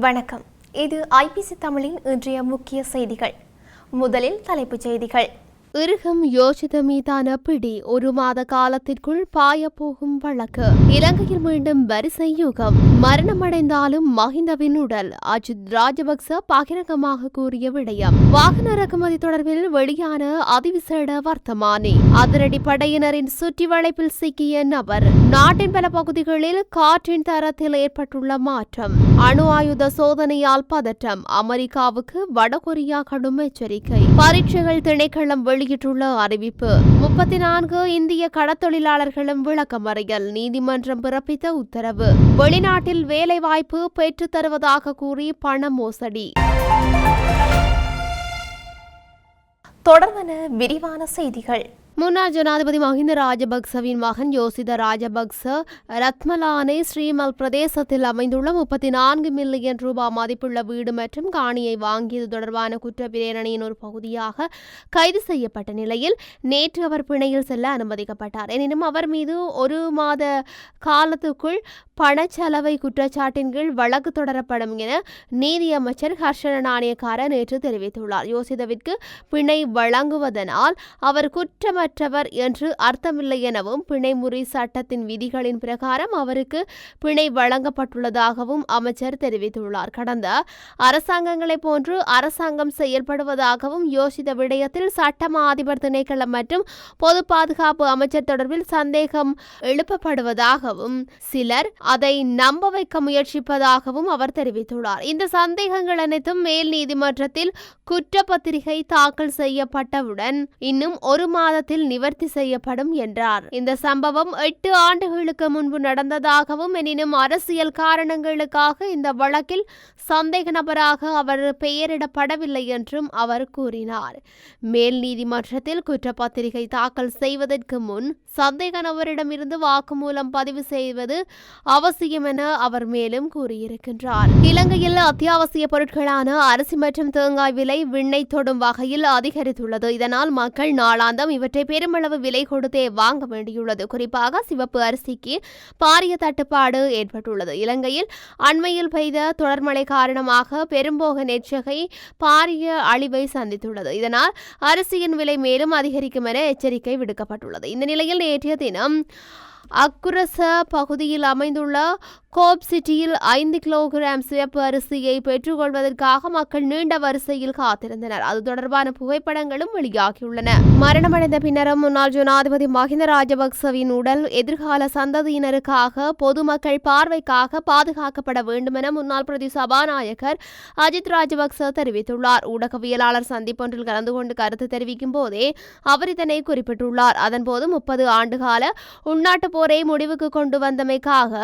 வணக்கம். இது ஐபிசி தமிழின் இன்றைய முக்கிய செய்திகள். முதலில் தலைப்புச் செய்திகள். இறுகும் யோசித மீதான பிடி ஒரு மாத காலத்திற்குள் பாயப்போகும் வழக்கு. இலங்கையில் மீண்டும் வரிசை யுகம். மரணமடைந்தாலும் மஹிந்தவின் உடல். அஜித் ராஜபக்ச பகிரங்கமாக கூறிய விடயம். வாகன இறக்குமதி தொடர்பில் வெளியான அதிவிசேட வர்த்தமானி. அதிரடி படையினரின் சுற்றி வளைப்பில் சிக்கிய நபர். நாட்டின் பல பகுதிகளில் காற்றின் தரத்தில் ஏற்பட்டுள்ள மாற்றம். அணு ஆயுத சோதனையால் பதற்றம். அமெரிக்காவுக்கு வடகொரியா கடும் எச்சரிக்கை. பரீட்சைகள் திணைக்களம் வெளியிட்டுள்ள அறிவிப்பு முப்பத்தி நான்கு இந்திய கடத்தொழிலாளர்களும் விளக்கமறியல் நீதிமன்றம் பிறப்பித்த உத்தரவு. வெளிநாட்டில் வேலைவாய்ப்பு பெற்றுத் தருவதாக கூறி பண மோசடி. தொடர்வன விரிவான செய்திகள். முன்னாள் ஜனாதிபதி மஹிந்த ராஜபக்சவின் மகன் யோசித ராஜபக்ச ரத்மலானை ஸ்ரீமல் பிரதேசத்தில் அமைந்துள்ள முப்பத்தி நான்கு மில்லியன் ரூபாய் மதிப்புள்ள வீடு மற்றும் காணியை வாங்கியது தொடர்பான குற்றப்பிரேரணையின் ஒரு பகுதியாக கைது செய்யப்பட்ட நிலையில் நேற்று அவர் பிணையில் செல்ல அனுமதிக்கப்பட்டார். எனினும் அவர் மீது ஒரு மாத காலத்துக்குள் பணச்செலவை குற்றச்சாட்டின் கீழ் வழக்கு தொடரப்படும் என நீதியமைச்சர் ஹர்ஷன நாணயக்கார நேற்று தெரிவித்துள்ளார். யோசிதவிற்கு பிணை வழங்குவதனால் அவர் குற்றமற்றவர் என்று அர்த்தமில்லை எனவும் பிணைமுறை சட்டத்தின் விதிகளின் பிரகாரம் அவருக்கு பிணை வழங்கப்பட்டுள்ளதாகவும் அமைச்சர் தெரிவித்துள்ளார். கடந்த அரசாங்கங்களைப் போன்று அரசாங்கம் செயல்படுவதாகவும் யோசித்த விடயத்தில் சட்டமா அதிபர் திணைக்களம் மற்றும் பொது பாதுகாப்பு அமைச்சர் தொடர்பில் சந்தேகம் எழுப்பப்படுவதாகவும் சிலர் அதை நம்ப வைக்க முயற்சிப்பதாகவும் அவர் தெரிவித்துள்ளார். இந்த சந்தேகங்கள் அனைத்தும் மேல் நீதிமன்றத்தில் குற்றப்பத்திரிகை தாக்கல் செய்யப்பட்டவுடன் இன்னும் ஒரு மாதத்தில் நிவர்த்தி செய்யப்படும் என்றார். இந்த சம்பவம் எட்டு ஆண்டுகளுக்கு முன்பு நடந்ததாகவும் எனினும் அரசியல் காரணங்களுக்காக இந்த வழக்கில் சந்தேக நபராக அவர் பெயரிடப்படவில்லை என்றும் அவர் கூறினார். மேல் நீதிமன்றத்தில் குற்றப்பத்திரிகை தாக்கல் செய்வதற்கு முன் சந்தேக நபரிடமிருந்து வாக்குமூலம் பதிவு செய்வது அவசியம் என அவர் மேலும் கூறியிருக்கின்றார். இலங்கையில் அத்தியாவசிய பொருட்களான அரிசி மற்றும் தேங்காய் விலை விண்ணை தொடும் வகையில் அதிகரித்துள்ளது. இதனால் மக்கள் நாளாந்தம் இவற்றை பெருமளவு விலை கொடுத்தே வாங்க வேண்டியுள்ளது. குறிப்பாக சிவப்பு அரிசிக்கு பாரிய தட்டுப்பாடு ஏற்பட்டுள்ளது. இலங்கையில் அண்மையில் பெய்த தொடர்மழை காரணமாக பெரும்போக நெற்சகை பாரிய அழிவை சந்தித்துள்ளது. இதனால் அரிசியின் விலை மேலும் அதிகரிக்கும் என எச்சரிக்கை விடுக்கப்பட்டுள்ளது. இந்த நிலையில் nghe thế thì nó அக்குரச பகுதியில் அமைந்துள்ள கோப் சிட்டியில் ஐந்து கிலோகிராம் சிவப்பு அரிசியை பெற்றுக்கொள்வதற்காக மக்கள் நீண்ட வரிசையில் காத்திருந்தனர். அது தொடர்பான புகைப்படங்களும் வெளியாகியுள்ளன. மரணமடைந்த பின்னரும் முன்னாள் ஜனாதிபதி மஹிந்த ராஜபக்சவின் உடல் எதிர்கால சந்ததியினருக்காக பொதுமக்கள் பார்வைக்காக பாதுகாக்கப்பட வேண்டும் என முன்னாள் பிரதி சபாநாயகர் அஜித் ராஜபக்ச தெரிவித்துள்ளார். ஊடகவியலாளர் சந்திப்பொன்றில் கலந்து கொண்டு கருத்து தெரிவிக்கும் போதே அவர் இதனை குறிப்பிட்டுள்ளார். அதன்போது முப்பது ஆண்டுகால உள்நாட்டு போரை முடிவுக்கு கொண்டு வந்தமைக்காக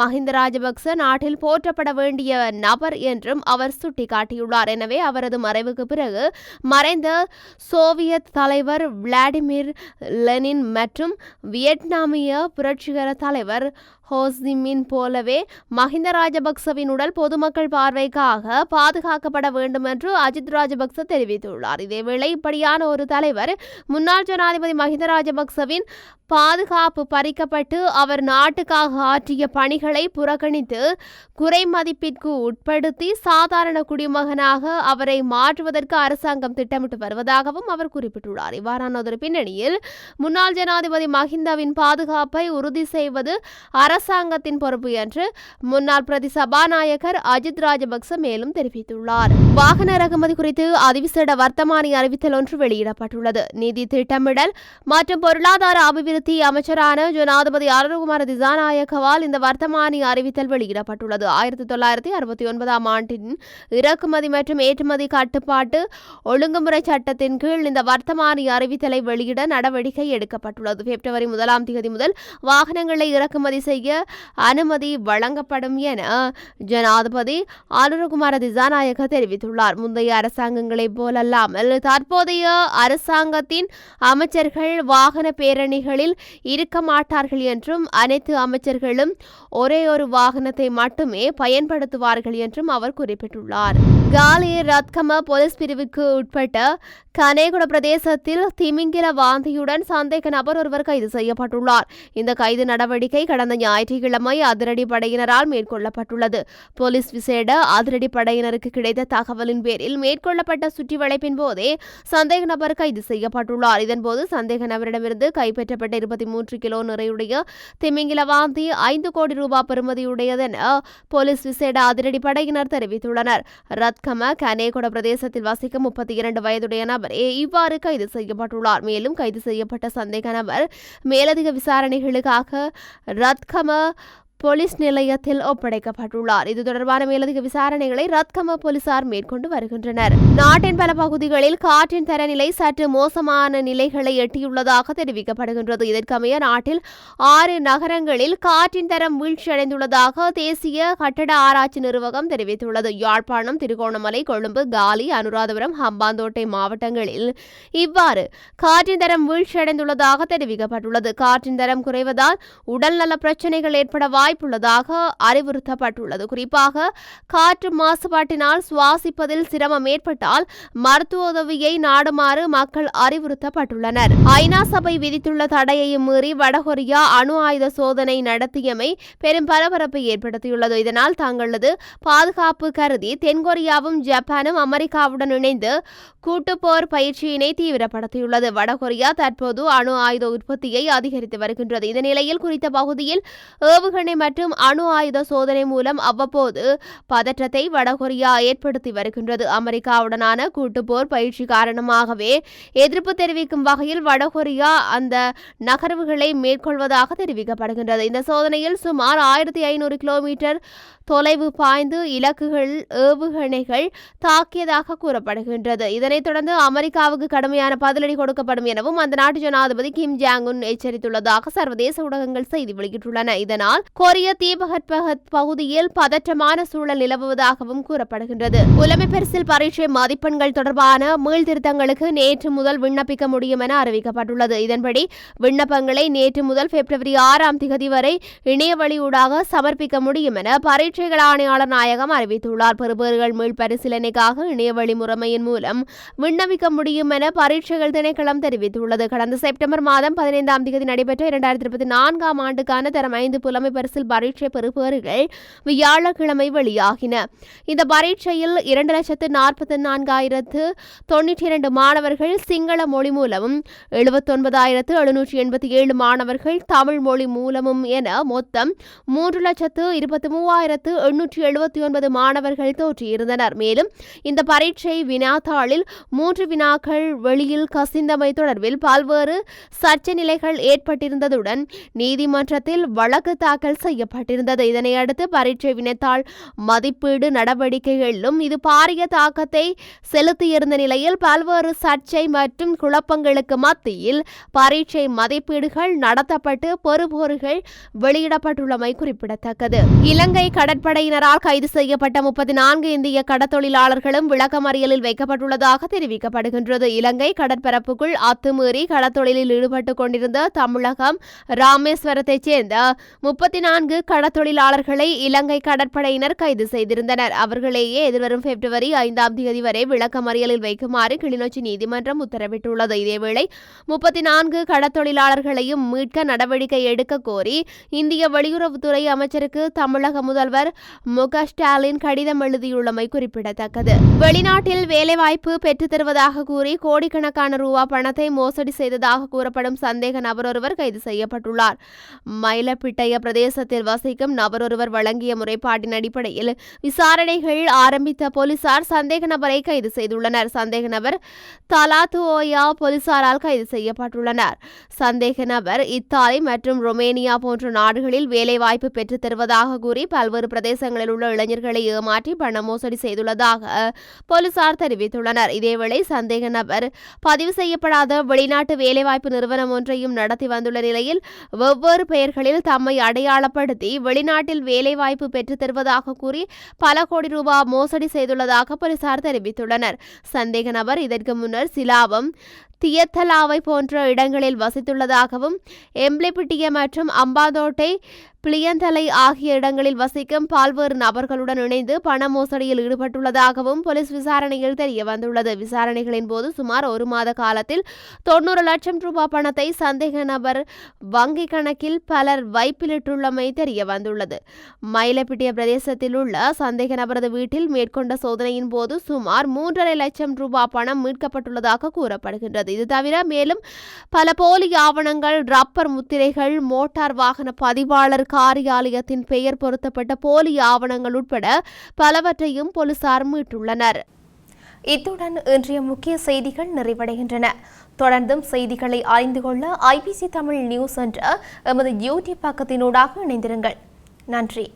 மஹிந்த ராஜபக்ச நாட்டில் போற்றப்பட வேண்டிய நபர் என்றும் அவர் சுட்டிக்காட்டியுள்ளார். எனவே அவரது மறைவுக்கு பிறகு மறைந்த சோவியத் தலைவர் விளாடிமிர் லெனின் மற்றும் வியட்நாமிய புரட்சிகர தலைவர் ஹோசிமின் போலவே மஹிந்த ராஜபக்சவின் உடல் பொதுமக்கள் பார்வைக்காக பாதுகாக்கப்பட வேண்டும் என்று அஜித் ராஜபக்ச தெரிவித்துள்ளார். இதேவேளை இப்படியான ஒரு தலைவர் முன்னாள் ஜனாதிபதி மஹிந்த ராஜபக்சவின் பாதுகாப்பு பறிக்கப்பட்டு அவர் நாட்டுக்காக ஆற்றிய பணிகளை புறக்கணித்து குறை மதிப்பிற்கு உட்படுத்தி சாதாரண குடிமகனாக அவரை மாற்றுவதற்கு அரசாங்கம் திட்டமிட்டு வருவதாகவும் அவர் குறிப்பிட்டுள்ளார். இவ்வாறான ஒரு பின்னணியில் முன்னாள் ஜனாதிபதி மஹிந்தவின் பாதுகாப்பை உறுதி செய்வது அரசாங்கத்தின் பொறுப்பு என்று முன்னாள் பிரதி சபாநாயகர் அஜித் ராஜபக்ச மேலும் தெரிவித்துள்ளார். வாகன இறக்குமதி குறித்து அதிவிசேட வர்த்தமானி அறிவித்தல் ஒன்று வெளியிடப்பட்டுள்ளது. நிதி திட்டமிடல் மற்றும் பொருளாதார அபிவிருத்தி அமைச்சரான ஜனாதிபதி அருண்குமார் திசாநாயக்கவால் இந்த வர்த்தமானி அறிவித்தல் வெளியிடப்பட்டுள்ளது. ஆயிரத்தி தொள்ளாயிரத்தி அறுபத்தி ஒன்பதாம் ஆண்டின் இறக்குமதி மற்றும் ஏற்றுமதி கட்டுப்பாட்டு ஒழுங்குமுறை சட்டத்தின் கீழ் இந்த வர்த்தமானி அறிவித்தலை வெளியிட நடவடிக்கை எடுக்கப்பட்டுள்ளது. பிப்ரவரி முதலாம் தேதி முதல் வாகனங்களை இறக்குமதி செய்ய அனுமதி வழங்கப்படும் என ஜனாதிபதி அனுரகுமார திசாநாயக தெரிவித்துள்ளார். முந்தைய அரசாங்கங்களைப் போலல்லாமல் தற்போதைய அரசாங்கத்தின் அமைச்சர்கள் வாகன பேரணிகளில் இருக்க மாட்டார்கள் என்றும் அனைத்து அமைச்சர்களும் ஒரே ஒரு வாகனத்தை மட்டுமே பயன்படுத்துவார்கள் என்றும் அவர் குறிப்பிட்டுள்ளார். காலி ரத்கம போலீஸ் பிரிவுக்கு உட்பட்ட கனேகுட பிரதேசத்தில் திமிங்கில வாந்தியுடன் சந்தேக நபர் ஒருவர் கைது செய்யப்பட்டுள்ளார். இந்த கைது நடவடிக்கை கடந்த ஞாயிற்றுக்கிழமை அதிரடி படையினரால் மேற்கொள்ளப்பட்டுள்ளது. போலீஸ் விசேட அதிரடி படையினருக்கு கிடைத்த தகவலின் பேரில் மேற்கொள்ளப்பட்ட சுற்றிவளைப்பின் போதே சந்தேக நபர் கைது செய்யப்பட்டுள்ளார். இதன்போது சந்தேக நபரிடமிருந்து கைப்பற்றப்பட்ட இருபத்தி மூன்று கிலோ நிறையுடைய திமிங்கிலவாந்தி ஐந்து கோடி ரூபாய் பெறுமதியுடையதென போலீஸ் விசேட அதிரடி படையினர் தெரிவித்துள்ளனர். சத்கம கனேகொட பிரதேசத்தில் வசிக்கும் முப்பத்தி இரண்டு வயதுடைய நபரே இவ்வாறு கைது செய்யப்பட்டுள்ளார். மேலும் கைது செய்யப்பட்ட சந்தேக நபர் மேலதிக விசாரணைகளுக்காக ரத்கம போலீஸ் நிலையத்தில் ஒப்படைக்கப்பட்டுள்ளார். இது தொடர்பான மேலதிக விசாரணைகளை ரத்கம போலீசார் மேற்கொண்டு வருகின்றனர். நாட்டின் பல பகுதிகளில் காற்றின் தரநிலை சற்று மோசமான நிலைகளை எட்டியுள்ளதாக தெரிவிக்கப்படுகின்றது. இதற்கமைய நாட்டில் ஆறு நகரங்களில் காற்றின் தரம் வீழ்ச்சியடைந்துள்ளதாக தேசிய கட்டட ஆராய்ச்சி நிறுவகம் தெரிவித்துள்ளது. யாழ்ப்பாணம் திருகோணமலை கொழும்பு காலி அனுராதபுரம் ஹம்பாந்தோட்டை மாவட்டங்களில் இவ்வாறு காற்றின் தரம் வீழ்ச்சியடைந்துள்ளதாக தெரிவிக்கப்பட்டுள்ளது. காற்றின் தரம் குறைவதால் உடல்நல பிரச்சினைகள் ஏற்பட வாய்ப்புள்ளதாக அறிவுறுத்தப்பட்டுள்ளது. குறிப்பாக காற்று மாசுபாட்டினால் சுவாசிப்பதில் சிரமம் ஏற்பட்டால் மருத்துவ உதவியை நாடுமாறு மக்கள் அறிவுறுத்தப்பட்டுள்ளனர். ஐநா சபை விதித்துள்ள தடையையும் மீறி வடகொரியா அணு ஆயுத சோதனை நடத்தியமை பெரும் பரபரப்பை ஏற்படுத்தியுள்ளது. இதனால் தங்களது பாதுகாப்பு கருதி தென்கொரியாவும் ஜப்பானும் அமெரிக்காவுடன் இணைந்து கூட்டுப்போர் பயிற்சியினை தீவிரப்படுத்தியுள்ளது. வடகொரியா தற்போது அணு ஆயுத உற்பத்தியை அதிகரித்து வருகின்றது. இந்த நிலையில் குறித்த பகுதியில் ஏவுகணை மற்றும் அணு ஆயுத சோதனை மூலம் அவ்வப்போது பதற்றத்தை வடகொரியா ஏற்படுத்தி வருகின்றது. அமெரிக்காவுடனான கூட்டுப்போர் பயிற்சி காரணமாகவே எதிர்ப்பு தெரிவிக்கும் வகையில் வடகொரியா அந்த நகர்வுகளை மேற்கொள்வதாக தெரிவிக்கப்படுகின்றது. இந்த சோதனையில் சுமார் ஆயிரத்தி ஐநூறு கிலோமீட்டர் தொலைவு பாய்ந்து இலக்குகள் ஏவுகணைகள் தாக்கியதாக கூறப்படுகின்றது. இதனைத் தொடர்ந்து அமெரிக்காவுக்கு கடுமையான பதிலடி கொடுக்கப்படும் எனவும் அந்த நாட்டு ஜனாதிபதி கிம் ஜாங் உன் எச்சரித்துள்ளதாக சர்வதேச ஊடகங்கள் செய்தி வெளியிட்டுள்ளன. இதனால் கொரிய தீபகற்பகத் பகுதியில் பதற்றமான சூழல் நிலவுவதாகவும் கூறப்படுகின்றது. புலமை பரிசில் பரீட்சை மதிப்பெண்கள் தொடர்பான மீள்திருத்தங்களுக்கு நேற்று முதல் விண்ணப்பிக்க முடியும் என அறிவிக்கப்பட்டுள்ளது. இதன்படி விண்ணப்பங்களை நேற்று முதல் பிப்ரவரி ஆறாம் திகதி வரை இணையவழியூடாக சமர்ப்பிக்க முடியும் என பரீட்சைகள் ஆணையாளர் நாயகம் அறிவித்துள்ளார். பெறுபேறுகள் மீள் பரிசீலனைக்காக இணையவழி முறைமையின் மூலம் விண்ணப்பிக்க முடியும் என பரீட்சைகள் திணைக்களம் தெரிவித்துள்ளது. கடந்த செப்டம்பர் மாதம் பதினைந்தாம் தேதி நடைபெற்ற இரண்டாயிரத்தி இருபத்தி நான்காம் ஆண்டுக்கான தரம் ஐந்து புலமை பரிசு பரிசில் பரீட்சை பெறுபவர்கள் வியாழக்கிழமை வெளியாகின. இந்த பரீட்சையில் இரண்டு லட்சத்து நாற்பத்தி நான்காயிரத்து தொன்னூற்றி இரண்டு மாணவர்கள் சிங்கள மொழி மூலமும் எழுபத்தொன்பதாயிரத்து எழுநூற்றி எண்பத்தி ஏழு மாணவர்கள் தமிழ் மொழி மூலமும் என மொத்தம் மூன்று லட்சத்து இருபத்தி மூவாயிரத்து எண்ணூற்றி எழுபத்தி ஒன்பது மாணவர்கள் தோற்றியிருந்தனர். மேலும் இந்த பரீட்சை வினாத்தாளில் மூன்று வினாக்கள் வெளியில் கசிந்தமை தொடர்பில் பல்வேறு சர்ச்சை நிலைகள் ஏற்பட்டிருந்ததுடன் நீதிமன்றத்தில் வழக்கு தாக்கல் செய்யப்பட்டிருந்தது. இதனையடுத்து பரீட்சை வினைத்தாள் மதிப்பீடு நடவடிக்கைகளிலும் இது பாரிய தாக்கத்தை செலுத்தியிருந்த நிலையில் பல்வேறு சர்ச்சை மற்றும் குழப்பங்களுக்கு மத்தியில் பரீட்சை மதிப்பீடுகள் நடத்தப்பட்டு பெறுபோர்கள் வெளியிடப்பட்டுள்ளமை குறிப்பிடத்தக்கது. இலங்கை கடற்படையினரால் கைது செய்யப்பட்ட முப்பத்தி நான்கு இந்திய கடத்தொழிலாளர்களும் விளக்கமறியலில் வைக்கப்பட்டுள்ளதாக தெரிவிக்கப்படுகின்றது. இலங்கை கடற்பரப்புக்குள் அத்துமீறி கடத்தொழிலில் ஈடுபட்டுக் கொண்டிருந்த தமிழகம் ராமேஸ்வரத்தைச் சேர்ந்த முப்பத்தி நான்கு கடத்தொழிலாளர்களை இலங்கை கடற்படையினர் கைது செய்திருந்தனர். அவர்களையே எதிர்வரும் பிப்ரவரி ஐந்தாம் தேதி வரை விளக்கமறியலில் வைக்குமாறு கிளிநொச்சி நீதிமன்றம் உத்தரவிட்டுள்ளது. இதேவேளை முப்பத்தி நான்கு கடத்தொழிலாளர்களையும் மீட்க நடவடிக்கை எடுக்க கோரி இந்திய வெளியுறவுத்துறை அமைச்சருக்கு தமிழக முதல்வர் மு ஸ்டாலின் கடிதம் எழுதியுள்ளமை குறிப்பிடத்தக்கது. வெளிநாட்டில் வேலைவாய்ப்பு பெற்றுத் தருவதாக கூறி கோடிக்கணக்கான ரூபா பணத்தை மோசடி செய்ததாக கூறப்படும் சந்தேக நபர் ஒருவர் கைது செய்யப்பட்டுள்ளார். மயிலப்பிட்டைய பிரதேச பிரதேசத்தில் வசிக்கும் நபர் ஒருவர் வழங்கிய முறைப்பாட்டின் அடிப்படையில் விசாரணைகள் ஆரம்பித்த போலீசார் சந்தேக நபரை கைது செய்துள்ளனர். சந்தேக நபர் தலாத்துவோயா போலீசாரால் கைது செய்யப்பட்டுள்ளனர். சந்தேக நபர் இத்தாலி மற்றும் ரொமேனியா போன்ற நாடுகளில் வேலைவாய்ப்பு பெற்றுத் தருவதாக கூறி பல்வேறு பிரதேசங்களில் உள்ள இளைஞர்களை ஏமாற்றி பண மோசடி செய்துள்ளதாக போலீசார் தெரிவித்துள்ளனர். இதேவேளை சந்தேக நபர் பதிவு செய்யப்படாத வெளிநாட்டு வேலைவாய்ப்பு நிறுவனம் ஒன்றையும் நடத்தி வந்துள்ள நிலையில் வெவ்வேறு பெயர்களில் தம்மை அடையாள அடையாளப்படுத்தி வெளிநாட்டில் வேலைவாய்ப்பு பெற்றுத் தருவதாக கூறி பல கோடி ரூபாய் மோசடி செய்துள்ளதாக போலீசார் தெரிவித்துள்ளனர். சந்தேக நபர் இதற்கு முன்னர் சிலாபம் தியத்தலாவை போன்ற இடங்களில் வசித்துள்ளதாகவும் எம்ப்ளிபிட்டிய மற்றும் அம்பாதோட்டை பிளியந்தலை ஆகிய இடங்களில் வசிக்கும் பல்வேறு நபர்களுடன் இணைந்து பண மோசடியில் ஈடுபட்டுள்ளதாகவும் போலீஸ் விசாரணையில் தெரிய வந்துள்ளது. விசாரணைகளின் போது சுமார் ஒரு மாத காலத்தில் தொண்ணூறு லட்சம் ரூபாய் பணத்தை சந்தேக நபர் வங்கி கணக்கில் பலர் வைப்பிலிட்டுள்ளமை தெரிய வந்துள்ளது. மயிலப்பிட்டிய பிரதேசத்தில் உள்ள சந்தேக நபரது வீட்டில் மேற்கொண்ட சோதனையின் போது சுமார் மூன்றரை லட்சம் ரூபாய் பணம் மீட்கப்பட்டுள்ளதாக கூறப்படுகின்றது. இது தவிர மேலும் பல போலி ஆவணங்கள் ரப்பர் முத்திரைகள் மோட்டார் வாகன பதிவாளர் காரியாலயத்தின் பெயர் பொருத்தப்பட்ட போலி ஆவணங்கள் உட்பட பலவற்றையும் போலீசார் மீட்டுள்ளனர். இத்துடன் இன்றைய முக்கிய செய்திகள் நிறைவடைகின்றன. தொடர்ந்தும் செய்திகளை அறிந்து கொள்ள ஐபிசி தமிழ் நியூஸ் என்ற எமது யூடியூப் பக்கத்தினூடாக இணைந்திருங்கள். நன்றி.